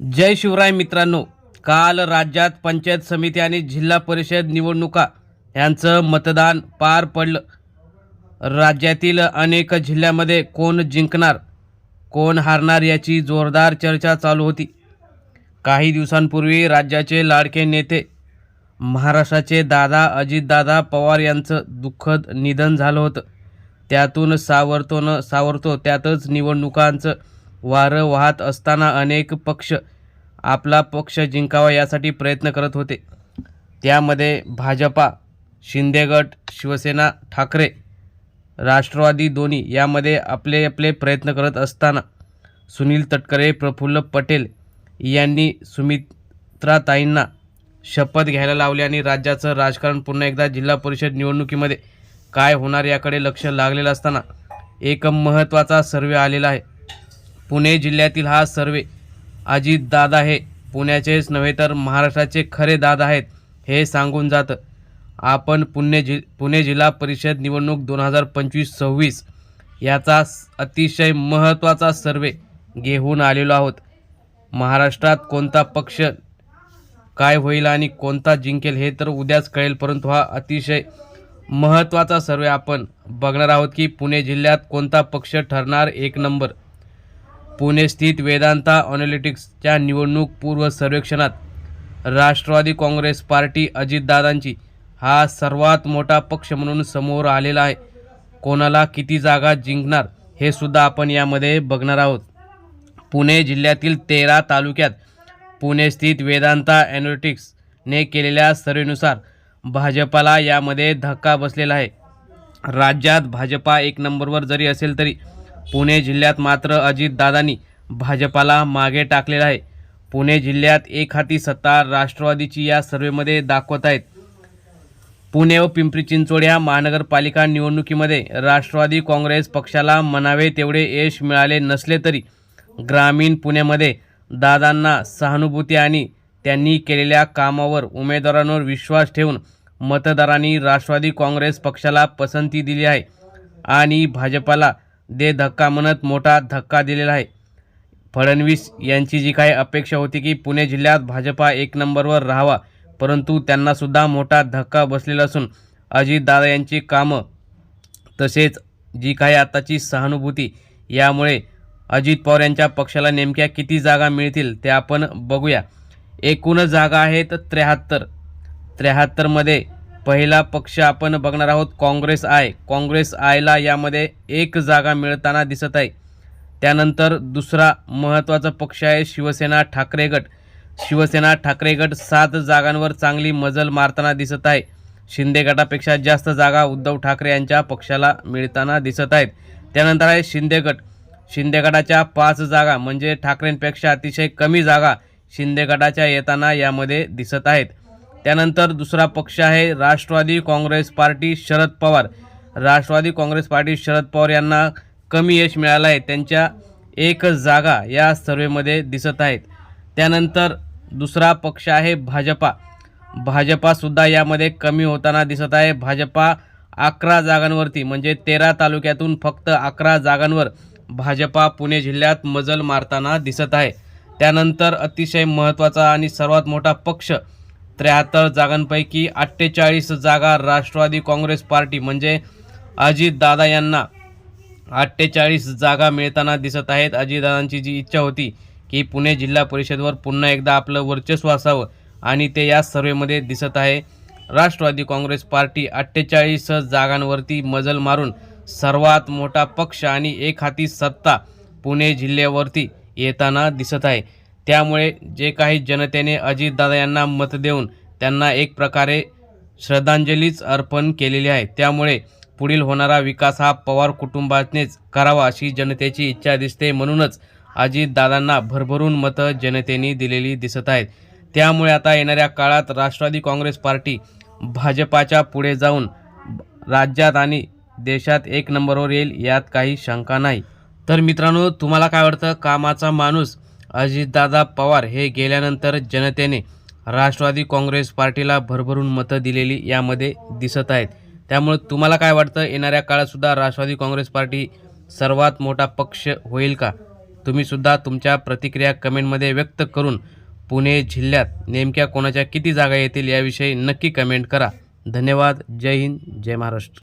जय शिवराय मित्रांनो काल राज्यात पंचायत समिती आणि जिल्हा परिषद निवडणुका यांचं मतदान पार पडलं. राज्यातील अनेक जिल्ह्यामध्ये कोण जिंकणार कोण हारणार याची जोरदार चर्चा चालू होती. काही दिवसांपूर्वी राज्याचे लाडके नेते महाराष्ट्राचे दादा अजितदादा पवार यांचं दुःखद निधन झालं होतं. त्यातून सावरतो न सावरतो त्यातच निवडणुकांचं वारं वाहत असताना अनेक पक्ष आपला पक्ष जिंकावा यासाठी प्रयत्न करत होते. त्यामध्ये भाजपा शिंदेगट शिवसेना ठाकरे राष्ट्रवादी दोन्ही यामध्ये आपले आपले प्रयत्न करत असताना सुनील तटकरे प्रफुल्ल पटेल यांनी सुमित्राताईंना शपथ घ्यायला लावली आणि राज्याचं राजकारण पुन्हा एकदा जिल्हा परिषद निवडणुकीमध्ये काय होणार याकडे लक्ष लागलेलं असताना एक महत्त्वाचा सर्वे आलेला आहे. पुणे जिल्ह्यातील हा सर्वे अजित दादा हे पुण्याचेच नव्हे तर महाराष्ट्राचे खरे दादा आहेत हे सांगून जातं. आपण पुणे जि पुणे जिल्हा परिषद निवडणूक दोन हजार पंचवीस सव्वीस याचा अतिशय महत्त्वाचा सर्वे घेऊन आलेलो आहोत. महाराष्ट्रात कोणता पक्ष काय होईल आणि कोणता जिंकेल हे तर उद्याच कळेल परंतु हा अतिशय महत्त्वाचा सर्वे आपण बघणार आहोत की पुणे जिल्ह्यात कोणता पक्ष ठरणार एक नंबर. पुणे स्थित वेदांता ऑनॅलिटिक्सच्या निवडणूक पूर्व सर्वेक्षणात राष्ट्रवादी काँग्रेस पार्टी अजितदादांची हा सर्वात मोठा पक्ष म्हणून समोर आलेला आहे. कोणाला किती जागा जिंकणार हे सुद्धा आपण यामध्ये बघणार आहोत. पुणे जिल्ह्यातील तेरा तालुक्यात पुणे स्थित वेदांता ॲनालिटिक्सने केलेल्या सर्वेनुसार भाजपाला यामध्ये धक्का बसलेला आहे. राज्यात भाजपा एक नंबरवर जरी असेल तरी पुणे जिल्ह्यात मात्र अजितदादांनी भाजपाला मागे टाकलेलं आहे. पुणे जिल्ह्यात एक हाती सत्ता राष्ट्रवादीची या सर्वेमध्ये दाखवत आहेत. पुणे व पिंपरी चिंचवड या महानगरपालिका निवडणुकीमध्ये राष्ट्रवादी काँग्रेस पक्षाला म्हणावे तेवढे यश मिळाले नसले तरी ग्रामीण पुण्यामध्ये दादांना सहानुभूती आणि त्यांनी केलेल्या कामावर उमेदवारांवर विश्वास ठेवून मतदारांनी राष्ट्रवादी काँग्रेस पक्षाला पसंती दिली आहे आणि भाजपाला दे धक्का म्हणत मोठा धक्का दिलेला आहे. फडणवीस यांची जी काही अपेक्षा होती की पुणे जिल्ह्यात भाजपा एक नंबरवर राहावा परंतु त्यांनासुद्धा मोठा धक्का बसलेला असून अजितदादा यांची कामं तसेच जी काही आताची सहानुभूती यामुळे अजित पवार यांच्या पक्षाला नेमक्या किती जागा मिळतील ते आपण बघूया. एकूण जागा आहेत त्र्याहत्तर. त्र्याहत्तरमध्ये पहिला पक्ष आपण बघणार आहोत काँग्रेस आय. काँग्रेस आयला यामध्ये एक जागा मिळताना दिसत आहे. त्यानंतर दुसरा महत्त्वाचा पक्ष आहे शिवसेना ठाकरे गट. शिवसेना ठाकरे गट सात जागांवर चांगली मजल मारताना दिसत आहे. शिंदे गटापेक्षा जास्त जागा उद्धव ठाकरे यांच्या पक्षाला मिळताना दिसत आहेत. त्यानंतर आहे शिंदे गट. शिंदे गटाच्या पाच जागा म्हणजे ठाकरेंपेक्षा अतिशय कमी जागा शिंदे गटाच्या येताना यामध्ये दिसत आहेत. त्यानंतर दुसरा पक्ष आहे Rashtravadi Congress party Sharad Pawar. Rashtravadi Congress party Sharad Pawar यांना कमी यश मिळालं आहे त्यांच्या एक जागा या सर्वेमध्ये दिसत आहेत. त्यानंतर दुसरा पक्ष आहे भाजपा. भाजपासुद्धा यामध्ये कमी होताना दिसत आहे. भाजपा अकरा जागांवरती म्हणजे तेरा तालुक्यातून फक्त अकरा जागांवर भाजपा पुणे जिल्ह्यात मजल मारताना दिसत आहे. त्यानंतर अतिशय महत्त्वाचा आणि सर्वात मोठा पक्ष त्र्याहत्तर जागांपैकी अठ्ठेचाळीस जागा राष्ट्रवादी काँग्रेस पार्टी म्हणजे अजितदादा यांना अठ्ठेचाळीस जागा मिळताना दिसत आहेत. अजितदादांची जी इच्छा होती की पुणे जिल्हा परिषदवर पुन्हा एकदा आपलं वर्चस्व असावं आणि ते या सर्वेमध्ये दिसत आहे. राष्ट्रवादी काँग्रेस पार्टी अठ्ठेचाळीस जागांवरती मजल मारून सर्वात मोठा पक्ष आणि एक हाती सत्ता पुणे जिल्ह्यावरती येताना दिसत आहे. त्यामुळे जे काही जनतेने अजितदादा यांना मत देऊन त्यांना एक प्रकारे श्रद्धांजलीच अर्पण केलेली आहे. त्यामुळे पुढील होणारा विकास हा पवार कुटुंबानेच करावा अशी जनतेची इच्छा दिसते म्हणूनच अजितदादांना भरभरून मतं जनतेने दिलेली दिसत आहेत. त्यामुळे आता येणाऱ्या काळात राष्ट्रवादी काँग्रेस पार्टी भाजपाच्या पुढे जाऊन राज्यात आणि देशात एक नंबरवर येईल यात काही शंका नाही. तर मित्रांनो तुम्हाला काय वाटतं? कामाचा माणूस अजितदादा पवार हे गेल्यानंतर जनतेने राष्ट्रवादी काँग्रेस पार्टीला भरभरून मतं दिलेली यामध्ये दिसत आहेत. त्यामुळे तुम्हाला काय वाटतं? येणाऱ्या काळातसुद्धा राष्ट्रवादी काँग्रेस पार्टी सर्वात मोठा पक्ष होईल का? तुम्हीसुद्धा तुमच्या प्रतिक्रिया कमेंटमध्ये व्यक्त करून पुणे जिल्ह्यात नेमक्या कोणाच्या किती जागा येतील याविषयी नक्की कमेंट करा. धन्यवाद. जय हिंद. जय महाराष्ट्र.